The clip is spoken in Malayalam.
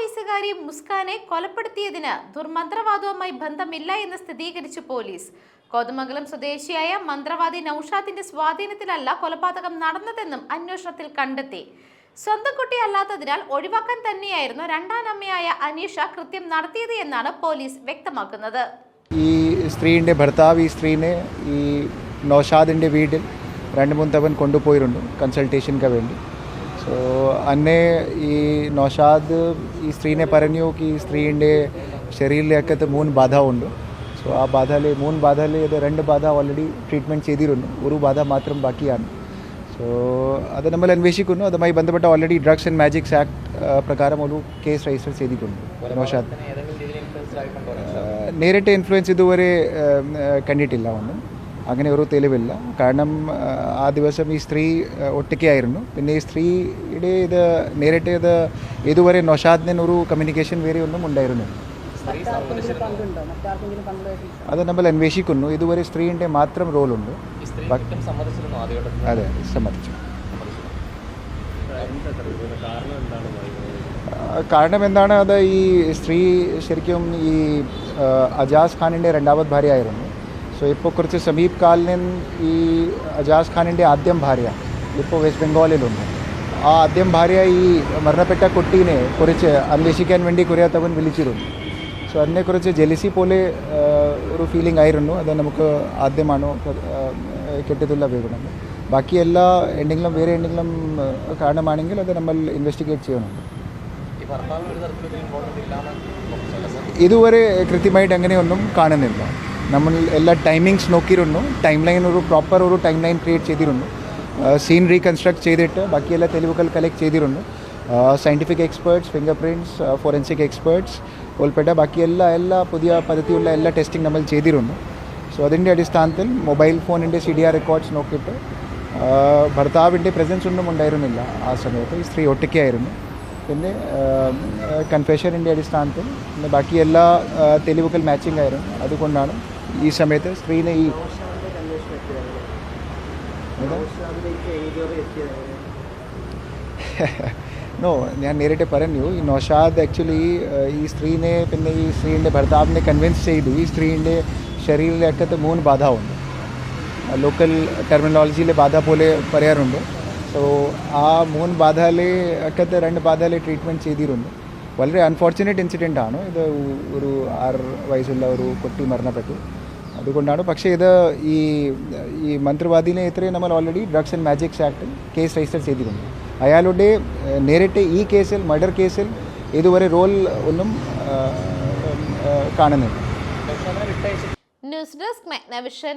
വയസ്സുകാരി മുസ്കാനെ കൊലപ്പെടുത്തിയതിന് ദുർമന്ത്രവാദവുമായി ബന്ധമില്ല എന്ന് സ്ഥിരീകരിച്ചു പോലീസ്. കോതമംഗലം സ്വദേശിയായ മന്ത്രവാദി നൌഷാദിന്റെ സ്വാധീനത്തിലല്ല കൊലപാതകം നടന്നതെന്നും അന്വേഷണത്തിൽ കണ്ടെത്തി. സ്വന്തം കുട്ടിയല്ലാത്തതിനാൽ ഒഴിവാക്കാൻ തന്നെയായിരുന്നു രണ്ടാം അമ്മയായ അനീഷ കൃത്യം നടത്തിയത് എന്നാണ് പോലീസ് വ്യക്തമാക്കുന്നത്. ഈ സ്ത്രീയുടെ ഭർത്താവ് ഈ സ്ത്രീനെ ഈ നൌഷാദിന്റെ വീട്ടിൽ രണ്ട് മൂന്ന് തവൻ കൊണ്ടുപോയിരുന്നു കൺസൾട്ടേഷൻക്ക് വേണ്ടി. സോ അന്നെ ഈ നൗഷാദ് ഈ സ്ത്രീനെ പറഞ്ഞു ഈ സ്ത്രീന്റെ ശരീരത്തിലൊക്കെ മൂന്ന് ബാധ ഉണ്ട്. സോ ആ ബാധയിൽ മൂന്ന് ബാധയിൽ ഇത് രണ്ട് ബാധ ഓൾറെഡി ട്രീറ്റ്മെന്റ് ചെയ്തിരുന്നു. ഒരു ബാധ മാത്രം ബാക്കിയാണ്. സോ അത് നമ്മൾ അന്വേഷിക്കുന്നു. അതുമായി ബന്ധപ്പെട്ട already drugs and magics act പ്രകാരം ഒരു കേസ് രജിസ്റ്റർ ചെയ്തിട്ടുണ്ട് നൗഷാദ്. നേരിട്ട് ഇൻഫ്ലുവൻസ് ഇതുവരെ കണ്ടിട്ടില്ല ഒന്നും. അങ്ങനെ ഒരു തെളിവില്ല. കാരണം ആ ദിവസം ഈ സ്ത്രീ ഒറ്റയ്ക്കായിരുന്നു. പിന്നെ ഈ സ്ത്രീയുടെ ഇത് നേരിട്ട് ഇത് ഇതുവരെ നൊഷാദിന് ഒരു കമ്മ്യൂണിക്കേഷൻ വേറെ ഒന്നും ഉണ്ടായിരുന്നില്ല. അത് നമ്മൾ അന്വേഷിക്കുന്നു. ഇതുവരെ സ്ത്രീയുടെ മാത്രം റോളുണ്ട്. അതെ സമ്മതിച്ചു. കാരണം എന്താണ്? അത് ഈ സ്ത്രീ ശരിക്കും ഈ അജാസ് ഖാനിന്റെ രണ്ടാമത് ഭാര്യയായിരുന്നു. സോ ഇപ്പോൾ കുറച്ച് സമീപ് കാലിന് ഈ അജാസ് ഖാനിന്റെ ആദ്യം ഭാര്യ ഇപ്പോൾ വെസ്റ്റ് ബംഗാളിലുണ്ട്. ആ ആദ്യം ഭാര്യ ഈ മരണപ്പെട്ട കുട്ടീനെ കുറിച്ച് അന്വേഷിക്കാൻ വേണ്ടി കുറേ തവൻ വിളിച്ചിരുന്നു. സോ അതിനെക്കുറിച്ച് ജെലിസി പോലെ ഒരു ഫീലിംഗ് ആയിരുന്നു. അത് നമുക്ക് ആദ്യമാണോ കിട്ടിയതുള്ള വേഗം ബാക്കി എല്ലാ എന്തെങ്കിലും വേറെ എന്തെങ്കിലും കാരണമാണെങ്കിൽ അത് നമ്മൾ ഇൻവെസ്റ്റിഗേറ്റ് ചെയ്യണം. ഇതുവരെ കൃത്യമായിട്ട് അങ്ങനെയൊന്നും കാണുന്നില്ല. നമ്മൾ എല്ലാ ടൈമിങ്സ് നോക്കിയിരുന്നു. ടൈം ലൈൻ ഒരു പ്രോപ്പർ ഒരു ടൈം ലൈൻ ക്രിയേറ്റ് ചെയ്തിരുന്നു സീൻ റീകൺസ്ട്രക്ട് ചെയ്തിട്ട് ബാക്കി എല്ലാ തെളിവുകൾ കളക്ട് ചെയ്തിരുന്നു. Scientific experts finger prints forensic experts ഉൾപ്പെടെ ബാക്കി എല്ലാ എല്ലാ പുതിയ പദ്ധതിയുള്ള എല്ലാ ടെസ്റ്റിംഗ് നമ്മൾ ചെയ്തിരുന്നു. സോ അതിന്റെ അടിസ്ഥാനത്തിൽ മൊബൈൽ ഫോണിന്റെ സി ഡി ആർ റെക്കോർഡ്സ് നോക്കിയിട്ട് ഭർത്താവിന്റെ പ്രസൻസ് ഒന്നും ഉണ്ടായിരുന്നില്ല. ആ സമയത്ത് ഈ സ്ത്രീ ഒറ്റയ്ക്കായിരുന്നു. പിന്നെ കൺഫെഷനിന്റെ അടിസ്ഥാനത്തിൽ പിന്നെ ബാക്കി എല്ലാ തെളിവുകൾ മാച്ചിങ് ആയിരുന്നു. അതുകൊണ്ടാണ് ഈ സമയത്ത് സ്ത്രീനെ ഈ നോ ഞാൻ നേരിട്ട് പറഞ്ഞു. ഈ നൗഷാദ് ആക്ച്വലി ഈ സ്ത്രീനെ പിന്നെ ഈ സ്ത്രീന്റെ ഭർത്താവിനെ കൺവിൻസ് ചെയ്തു. ഈ സ്ത്രീന്റെ ശരീരത്തിലൊക്കെ മൂന്ന് ബാധ ഉണ്ട് ലോക്കൽ ടെർമിനോളജിയിലെ ബാധ പോലെ പറയാറുണ്ട്. സോ ആ മൂന്ന് ബാധയിലെ ഒക്കെ രണ്ട് ബാധയിലെ ട്രീറ്റ്മെന്റ് ചെയ്തിരുന്നു. വളരെ അൺഫോർച്ചുനേറ്റ് ഇൻസിഡന്റ് ആണ്. ഇത് ഒരു ആറ് വയസ്സുള്ള ഒരു കുട്ടി മരണപ്പെട്ടു. അതുകൊണ്ടാണ്. പക്ഷേ ഇത് ഈ ഈ മന്ത്രിവാദിനെ ഇത്രയും നമ്മൾ already drugs and magics act case register ചെയ്തിരുന്നു. അയാളുടെ നേരിട്ട് ഈ കേസിൽ മർഡർ കേസിൽ ഇതുവരെ റോൾ ഒന്നും കാണുന്നില്ല. News desk മെഗ്നവിഷൻ.